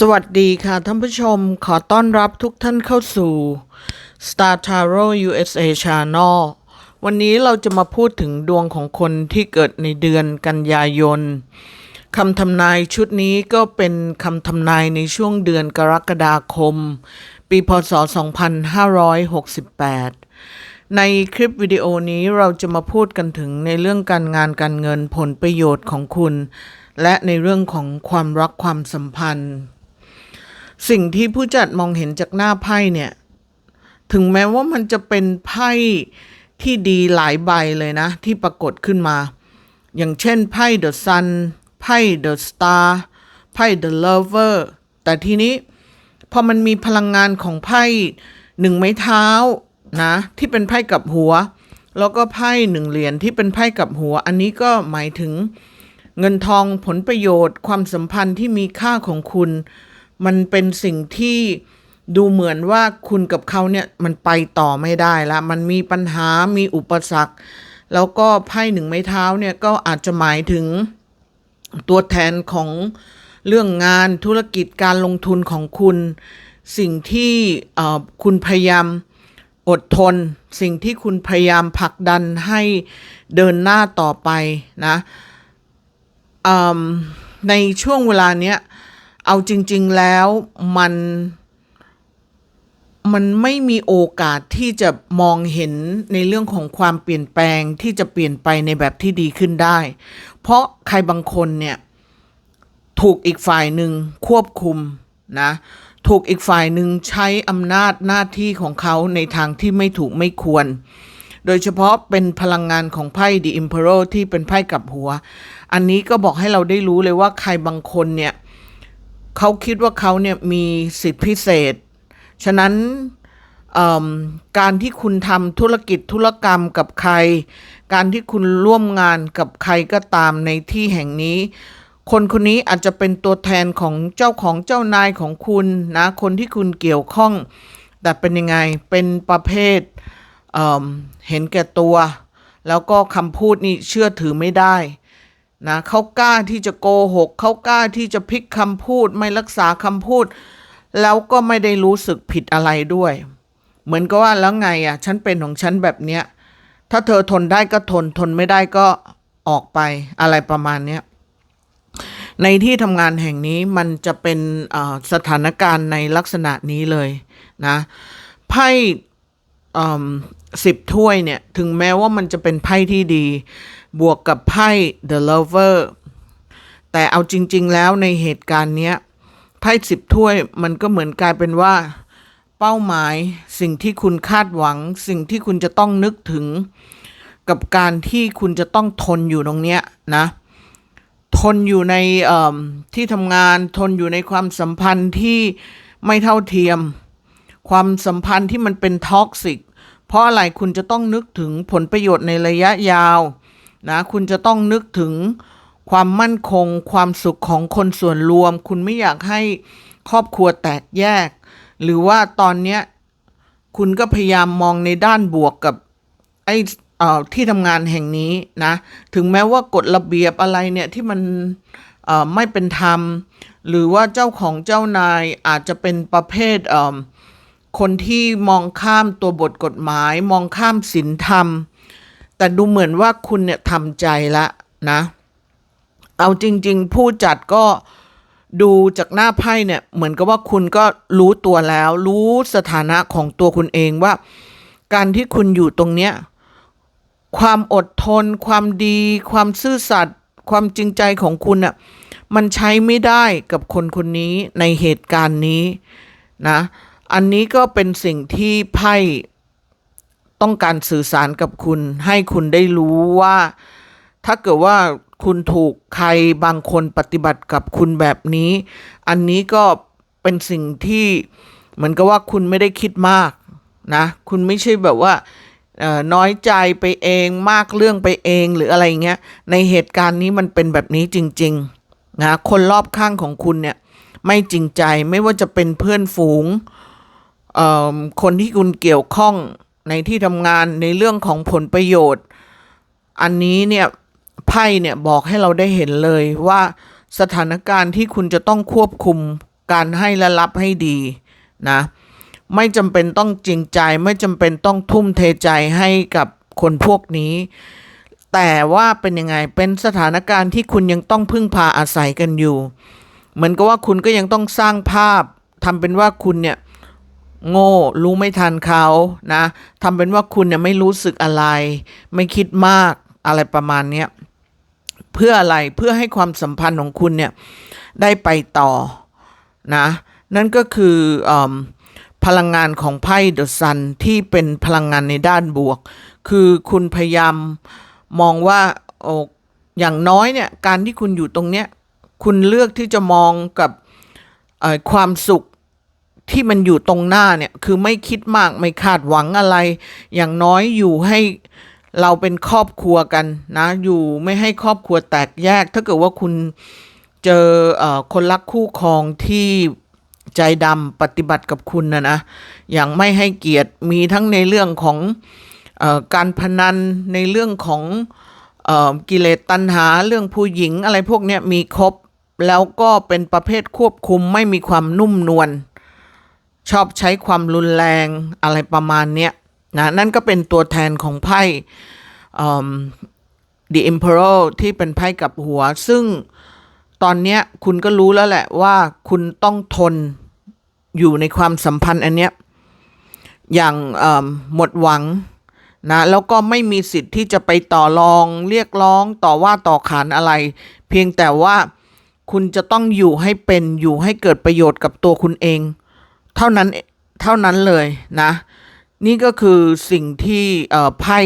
สวัสดีค่ะท่านผู้ชมขอต้อนรับทุกท่านเข้าสู่ Star Tarot USA Channel วันนี้เราจะมาพูดถึงดวงของคนที่เกิดในเดือนกันยายนคำทำนายชุดนี้ก็เป็นคำทำนายในช่วงเดือนกรกฎาคม ปีพศ 2568 ในคลิปวิดีโอนี้เราจะมาพูดกันถึงในเรื่องการงานการเงินผลประโยชน์ของคุณ และในเรื่องของความรักความสัมพันธ์ สิ่งที่ผู้จัดมองเห็นจากหน้าไพ่เนี่ย ถึงแม้ว่ามันจะเป็นไพ่ที่ดีหลายใบเลยนะ ที่ปรากฏขึ้นมา อย่างเช่นไพ่ The Sun ไพ่ The Star ไพ่ The Lover แต่ทีนี้พอมันมีพลังงานของไพ่หนึ่งไม้เท้านะ ที่เป็นไพ่กับหัว แล้วก็ไพ่หนึ่งเหรียญที่เป็นไพ่กับหัว อันนี้ก็หมายถึงเงินทองผลประโยชน์ ความสัมพันธ์ที่มีค่าของคุณ มันเป็นสิ่งที่ดูเหมือนว่าคุณกับเขาเนี่ยมันไปต่อไม่ได้ละมันมีปัญหามีอุปสรรค แล้วก็ไพ่หนึ่งไม้เท้าเนี่ยก็อาจจะหมายถึงตัวแทนของเรื่องงานธุรกิจการลงทุนของคุณ สิ่งที่คุณพยายามอดทน สิ่งที่คุณพยายามผลักดันให้เดินหน้าต่อไปนะในช่วงเวลาเนี้ย เอาจริง ๆแล้วมันมันไม่มีโอกาสที่จะมองเห็นในเรื่องของความเปลี่ยนแปลงที่จะเปลี่ยนไปในแบบที่ดีขึ้นได้ เพราะใครบางคนเนี่ยถูกอีกฝ่ายหนึ่งควบคุมนะถูกอีกฝ่ายหนึ่งใช้อำนาจหน้าที่ของเขาในทางที่ไม่ถูกไม่ควร โดยเฉพาะเป็นพลังงานของไพ่ The Emperor ที่เป็นไพ่กับหัว อันนี้ก็บอกให้เราได้รู้เลยว่าใครบางคนเนี่ย เขาคิดว่าเขาเนี่ยมีสิทธิพิเศษ ฉะนั้นการที่คุณทำธุรกิจธุรกรรมกับใคร การที่คุณร่วมงานกับใครก็ตามในที่แห่งนี้ คนคนนี้อาจจะเป็นตัวแทนของเจ้าของเจ้านายของคุณนะคนที่คุณเกี่ยวข้อง แต่เป็นยังไงเป็นประเภทเเห็นแก่ตัว แล้วก็คำพูดนี่เชื่อถือไม่ได้ นะเขากล้าที่จะโกหกเขากล้าที่จะพลิกคำพูดไม่รักษาคำพูด แล้วก็ไม่ได้รู้สึกผิดอะไรด้วย เหมือนกับว่าแล้วไงอะฉันเป็นของฉันแบบเนี้ยถ้าเธอทนได้ก็ทนทนไม่ได้ก็ออกไปอะไรประมาณเนี้ยในที่ทำงานแห่งนี้มันจะเป็นสถานการณ์ในลักษณะนี้เลยนะไพ่สิบถ้วยเนี่ยถึงแม้ว่ามันจะเป็นไพ่ที่ดี บวกกับไพ่ The Lover แต่เอาจริง ๆ แล้วในเหตุการณ์เนี้ยไพ่สิบถ้วยมันก็เหมือนกลายเป็นว่า เป้าหมายสิ่งที่คุณคาดหวัง สิ่งที่คุณจะต้องนึกถึง กับการที่คุณจะต้องทนอยู่ตรงเนี้ยนะทนอยู่ในที่ทำงานทนอยู่ในความสัมพันธ์ที่ไม่เท่าเทียม ความสัมพันธ์ที่มันเป็นท็อกซิกเพราะอะไรคุณจะต้องนึกถึงผลประโยชน์ในระยะยาว นะคุณจะต้องนึกถึงความมั่นคง ความสุขของคนส่วนรวม คุณไม่อยากให้ครอบครัวแตกแยก หรือว่าตอนเนี้ยคุณก็พยายามมองในด้านบวกกับไอ้อที่ทำงานแห่งนี้นะ ถึงแม้ว่ากฎระเบียบอะไรเนี่ยที่มันไม่เป็นธรรม หรือว่าเจ้าของเจ้านายอาจจะเป็นประเภทเคนที่มองข้ามตัวบทกฎหมาย มองข้ามศีลธรรม แต่ดูเหมือนว่าคุณเนี่ยทำใจละนะ เอาจริง ๆ ผู้จัดก็ดูจากหน้าไพ่เนี่ย เหมือนกับว่าคุณก็รู้ตัวแล้ว รู้สถานะของตัวคุณเองว่า การที่คุณอยู่ตรงเนี้ยความอดทน ความดี ความซื่อสัตย์ความจริงใจของคุณอะมันใช้ไม่ได้กับคนคนนี้ในเหตุการณ์นี้นะ อันนี้ก็เป็นสิ่งที่ไพ่ ต้องการสื่อสารกับคุณ ให้คุณได้รู้ว่า ถ้าเกิดว่าคุณถูกใครบางคนปฏิบัติกับคุณแบบนี้ อันนี้ก็เป็นสิ่งที่เหมือนกับว่าคุณไม่ได้คิดมากนะ คุณไม่ใช่แบบว่าน้อยใจไปเองมากเรื่องไปเองหรืออะไรเงี้ย ในเหตุการณ์นี้มันเป็นแบบนี้จริงๆนะคนรอบข้างของคุณเนี่ยไม่จริงใจไม่ว่าจะเป็นเพื่อนฝูงคนที่คุณเกี่ยวข้อง ในที่ทำงานในเรื่องของผลประโยชน์ อันนี้เนี่ยไพ่เนี่ยบอกให้เราได้เห็นเลยว่าสถานการณ์ที่คุณจะต้องควบคุมการให้และรับให้ดีนะไม่จำเป็นต้องจริงใจ ไม่จำเป็นต้องทุ่มเทใจให้กับคนพวกนี้ แต่ว่าเป็นยังไงเป็นสถานการณ์ที่คุณยังต้องพึ่งพาอาศัยกันอยู่ เหมือนกับว่าคุณก็ยังต้องสร้างภาพทำเป็นว่าคุณเนี่ย โง่รู้ไม่ทันเขานะทำเป็นว่าคุณเนี่ยไม่รู้สึกอะไร ไม่คิดมากอะไรประมาณเนี้ยเพื่ออะไรเพื่อให้ความสัมพันธ์ของคุณเนี่ยได้ไปต่อนะนั่นก็คืออพลังงานของไพ่เดอะซันที่เป็นพลังงานในด้านบวก คือคุณพยายามมองว่าโออย่างน้อยเนี่ยการที่คุณอยู่ตรงเนี้ยคุณเลือกที่จะมองกับความสุข ที่มันอยู่ตรงหน้าเนี่ย คือไม่คิดมากไม่คาดหวังอะไร อย่างน้อยอยู่ให้เราเป็นครอบครัวกันนะ อยู่ไม่ให้ครอบครัวแตกแยก ถ้าเกิดว่าคุณเจออคนรักคู่ครองที่ใจดำปฏิบัติกับคุณนะนะอย่างไม่ให้เกียรติมีทั้งในเรื่องของออการพนันในเรื่องของออกิเลสตัณหาเรื่องผู้หญิงอะไรพวกนี้มีครบ แล้วก็เป็นประเภทควบคุมไม่มีความนุ่มนวล ชอบใช้ความรุนแรงอะไรประมาณเนี้ยนะนั่นก็เป็นตัวแทนของไพ่ The Emperor ที่เป็นไพ่กับหัว ซึ่งตอนเนี้ยคุณก็รู้แล้วแหละว่าคุณต้องทนอยู่ในความสัมพันธ์อันเนี้ยอย่างหมดหวังนะแล้วก็ไม่มีสิทธิ์ที่จะไปต่อรองเรียกร้องต่อว่าต่อขานอะไร เพียงแต่ว่าคุณจะต้องอยู่ให้เป็นอยู่ให้เกิดประโยชน์กับตัวคุณเอง เท่านั้นเท่านั้นเลยนะ นี่ก็คือสิ่งที่ไพ่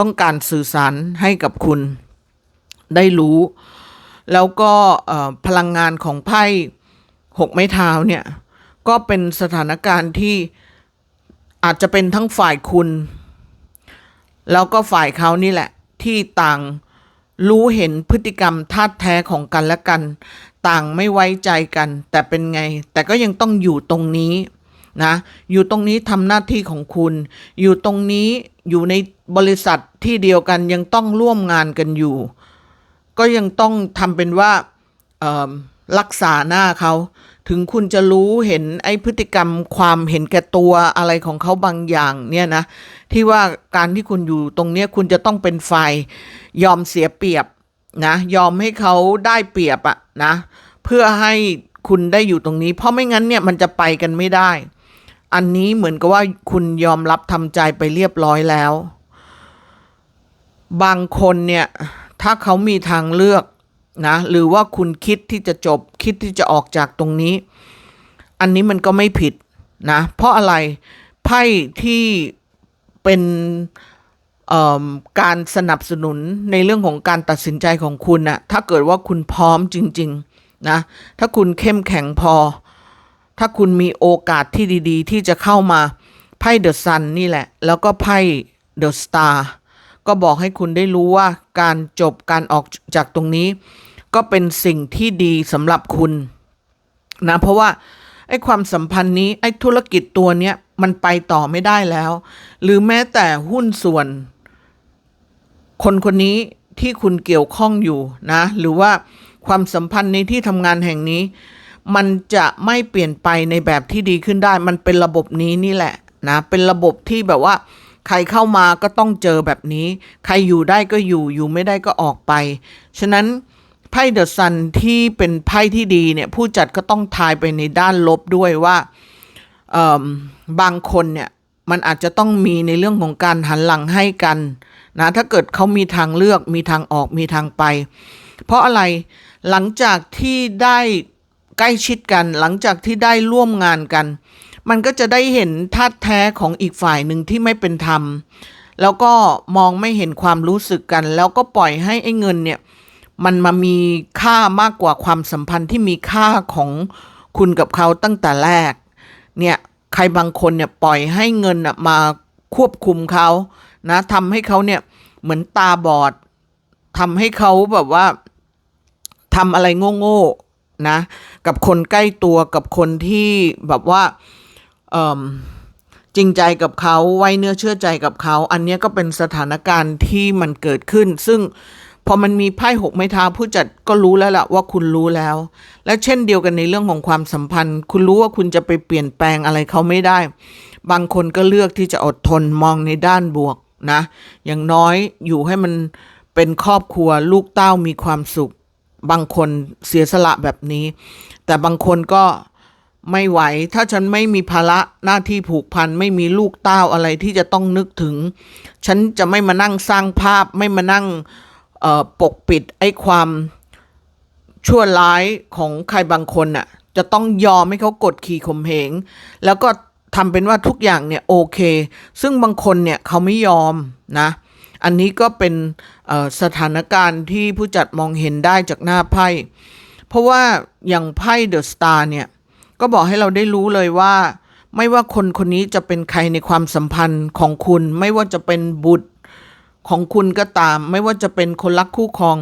ต้องการสื่อสารให้กับคุณได้รู้ แล้วก็พลังงานของไพ่หกไม้เท้าเนี่ย ก็เป็นสถานการณ์ที่อาจจะเป็นทั้งฝ่ายคุณ แล้วก็ฝ่ายเขานี่แหละ ที่ต่างรู้เห็นพฤติกรรมท่าแท้ของกันและกันต่างไม่ไว้ใจกัน แต่เป็นไง แต่ก็ยังต้องอยู่ตรงนี้นะ อยู่ตรงนี้ทำหน้าที่ของคุณ อยู่ตรงนี้อยู่ในบริษัทที่เดียวกันยังต้องร่วมงานกันอยู่ ก็ยังต้องทำเป็นว่ารักษาหน้าเขาถึงคุณจะรู้เห็นไอ้พฤติกรรมความเห็นแก่ตัวอะไรของเขาบางอย่างเนี่ยนะ ที่ว่าการที่คุณอยู่ตรงเนี้ยคุณจะต้องเป็นฝ่ายยอมเสียเปรียบ นะยอมให้เขาได้เปรียบอะนะเพื่อให้คุณได้อยู่ตรงนี้ เพราะไม่งั้นเนี่ยมันจะไปกันไม่ได้ อันนี้เหมือนกับว่าคุณยอมรับทำใจไปเรียบร้อยแล้ว บางคนเนี่ยถ้าเขามีทางเลือกนะหรือว่าคุณคิดที่จะจบคิดที่จะออกจากตรงนี้ อันนี้มันก็ไม่ผิดนะเพราะอะไรไพ่ที่เป็น การสนับสนุนในเรื่องของการตัดสินใจของคุณนะถ้าเกิดว่าคุณพร้อมจริงๆนะถ้าคุณเข้มแข็งพอ ถ้าคุณมีโอกาสที่ดีๆ ที่จะเข้ามาไพ่เดอะซันนี่แหละ แล้วก็ไพ่เดอะสตาร์ก็บอกให้คุณได้รู้ว่าการจบการออกจากตรงนี้ ก็เป็นสิ่งที่ดีสำหรับคุณนะเพราะว่าไอ้ความสัมพันธ์นี้ไอ้ธุรกิจตัวเนี้ยมันไปต่อไม่ได้แล้ว หรือแม้แต่หุ้นส่วน คนคนนี้ที่คุณเกี่ยวข้องอยู่นะ หรือว่าความสัมพันธ์ในที่ทำงานแห่งนี้ มันจะไม่เปลี่ยนไปในแบบที่ดีขึ้นได้ มันเป็นระบบนี้นี่แหละนะเป็นระบบที่แบบว่า ใครเข้ามาก็ต้องเจอแบบนี้ ใครอยู่ได้ก็อยู่อยู่ไม่ได้ก็ออกไป ฉะนั้นไพ่เดอะซันที่เป็นไพ่ที่ดีเนี่ยผู้จัดก็ต้องทายไปในด้านลบด้วยว่าบางคนเนี่ยมันอาจจะต้องมีในเรื่องของการหันหลังให้กัน นะถ้าเกิดเขามีทางเลือกมีทางออกมีทางไป เพราะอะไรหลังจากที่ได้ใกล้ชิดกัน หลังจากที่ได้ร่วมงานกัน มันก็จะได้เห็นท่าแท้ของอีกฝ่ายหนึ่งที่ไม่เป็นธรรม แล้วก็มองไม่เห็นความรู้สึกกัน แล้วก็ปล่อยให้ไอ้เงินเนี่ยมันมามีค่ามากกว่าความสัมพันธ์ที่มีค่าของคุณกับเขาตั้งแต่แรก เนี่ยใครบางคนเนี่ยปล่อยให้เงินมาควบคุมเขา นะทำให้เขาเนี่ยเหมือนตาบอดทำให้เขาแบบว่าทำอะไรโง่ๆนะกับคนใกล้ตัวกับคนที่แบบว่าจริงใจกับเขาไว้เนื้อเชื่อใจกับเขา อันนี้ก็เป็นสถานการณ์ที่มันเกิดขึ้น ซึ่งพอมันมีไพ่หกไม้เท้าผู้จัดก็รู้แล้วล่ะว่าคุณรู้แล้ว และเช่นเดียวกันในเรื่องของความสัมพันธ์ คุณรู้ว่าคุณจะไปเปลี่ยนแปลงอะไรเขาไม่ได้ บางคนก็เลือกที่จะอดทนมองในด้านบวก นะ อย่างน้อยอยู่ให้มันเป็นครอบครัวลูกเต้ามีความสุข บางคนเสียสละแบบนี้ แต่บางคนก็ไม่ไหว ถ้าฉันไม่มีภาระหน้าที่ผูกพัน ไม่มีลูกเต้าอะไรที่จะต้องนึกถึง ฉันจะไม่มานั่งสร้างภาพ ไม่มานั่งปกปิดไอ้ความชั่วร้ายของใครบางคนน่ะ จะต้องยอมให้เขากดขี่ข่มเหง แล้วก็ ทำเป็นว่าทุกอย่างเนี่ยโอเค ซึ่งบางคนเนี่ยเขาไม่ยอมนะ อันนี้ก็เป็นสถานการณ์ที่ผู้จัดมองเห็นได้จากหน้าไพ่ เพราะว่าอย่างไพ่เดอะสตาร์เนี่ยก็บอกให้เราได้รู้เลยว่า ไม่ว่าคนคนนี้จะเป็นใครในความสัมพันธ์ของคุณ ไม่ว่าจะเป็นบุตรของคุณก็ตาม ไม่ว่าจะเป็นคนรักคู่ครอง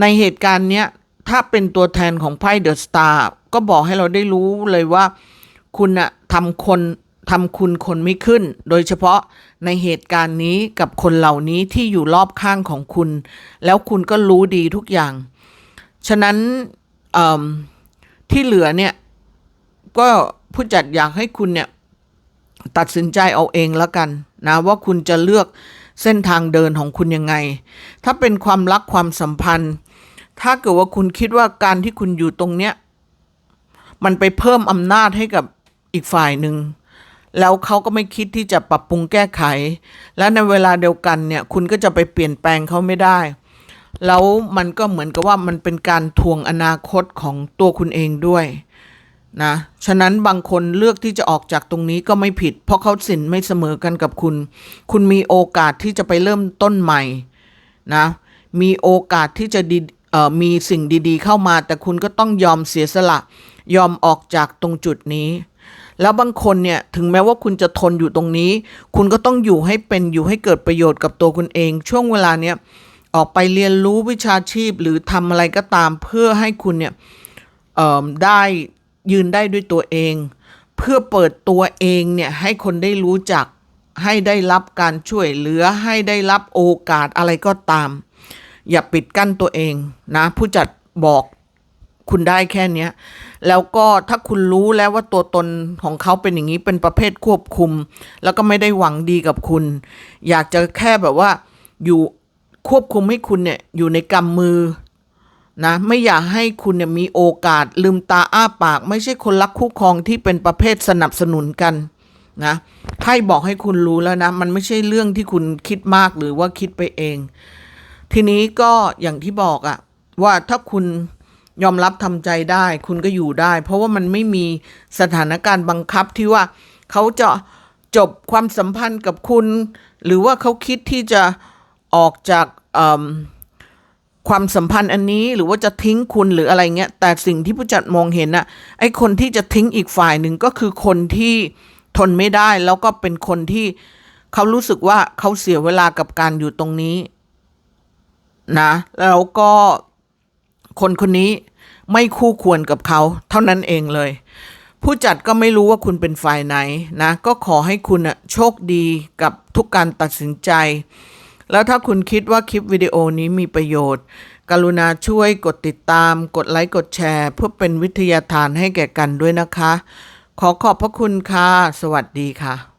ในเหตุการณ์เนี้ยถ้าเป็นตัวแทนของไพ่เดอะสตาร์ก็บอกให้เราได้รู้เลยว่า คุณอะ ทำคนทำคุณคนไม่ขึ้น โดยเฉพาะในเหตุการณ์นี้กับคนเหล่านี้ที่อยู่รอบข้างของคุณ แล้วคุณก็รู้ดีทุกอย่าง ฉะนั้นที่เหลือเนี่ย ก็ผู้จัดอยากให้คุณเนี่ย ตัดสินใจเอาเองแล้วกันนะว่าคุณจะเลือกเส้นทางเดินของคุณยังไง ถ้าเป็นความรักความสัมพันธ์ ถ้าเกิดว่าคุณคิดว่าการที่คุณอยู่ตรงเนี้ย มันไปเพิ่มอำนาจให้กับ อีกฝ่ายหนึ่ง แล้วเขาก็ไม่คิดที่จะปรับปรุงแก้ไข และในเวลาเดียวกันเนี่ย คุณก็จะไปเปลี่ยนแปลงเขาไม่ได้ แล้วมันก็เหมือนกับว่ามันเป็นการทวงอนาคตของตัวคุณเองด้วยนะ ฉะนั้นบางคนเลือกที่จะออกจากตรงนี้ก็ไม่ผิด เพราะเขาสินไม่เสมอกันกับคุณ คุณมีโอกาสที่จะไปเริ่มต้นใหม่นะ มีโอกาสที่จะดีมีสิ่งดีๆ เข้ามา แต่คุณก็ต้องยอมเสียสละ ยอมออกจากตรงจุดนี้ แล้วบางคนเนี่ยถึงแม้ว่าคุณจะทนอยู่ตรงนี้ คุณก็ต้องอยู่ให้เป็นอยู่ให้เกิดประโยชน์กับตัวคุณเอง ช่วงเวลาเนี้ยออกไปเรียนรู้วิชาชีพหรือทำอะไรก็ตามเพื่อให้คุณเนี่ยได้ยืนได้ด้วยตัวเอง เพื่อเปิดตัวเองเนี่ยให้คนได้รู้จักให้ได้รับการช่วยเหลือให้ได้รับโอกาสอะไรก็ตาม อย่าปิดกั้นตัวเองนะ ผู้จัดบอกคุณได้แค่เนี้ย แล้วก็ถ้าคุณรู้แล้วว่าตัวตนของเขาเป็นอย่างนี้เป็นประเภทควบคุม แล้วก็ไม่ได้หวังดีกับคุณ อยากจะแค่แบบว่าอยู่ควบคุมให้คุณเนี่ยอยู่ในกำมือนะไม่อยากให้คุณเนี่ยมีโอกาสลืมตาอ้าปาก ไม่ใช่คนรักคู่ครองที่เป็นประเภทสนับสนุนกันนะไพ่บอกให้คุณรู้แล้วนะ มันไม่ใช่เรื่องที่คุณคิดมากหรือว่าคิดไปเอง ทีนี้ก็อย่างที่บอกอะว่าถ้าคุณ ยอมรับทำใจได้ คุณก็อยู่ได้ เพราะว่ามันไม่มีสถานการณ์บังคับที่ว่าเขาจะจบความสัมพันธ์กับคุณ หรือว่าเขาคิดที่จะออกจากความสัมพันธ์อันนี้หรือว่าจะทิ้งคุณหรืออะไรเงี้ย แต่สิ่งที่ผู้จัดมองเห็นน่ะไอ้คนที่จะทิ้งอีกฝ่ายหนึ่งก็คือคนที่ทนไม่ได้แล้วก็เป็นคนที่เขารู้สึกว่าเขาเสียเวลากับการอยู่ตรงนี้นะแล้วก็ คนคนนี้ไม่คู่ควรกับเขาเท่านั้นเองเลย ผู้จัดก็ไม่รู้ว่าคุณเป็นฝ่ายไหนนะ ก็ขอให้คุณน่ะโชคดีกับทุกการตัดสินใจ แล้วถ้าคุณคิดว่าคลิปวิดีโอนี้มีประโยชน์ กรุณาช่วยกดติดตาม กดไลค์ กดแชร์ เพื่อเป็นวิทยาทานให้แก่กันด้วยนะคะ ขอขอบพระคุณค่ะ สวัสดีค่ะ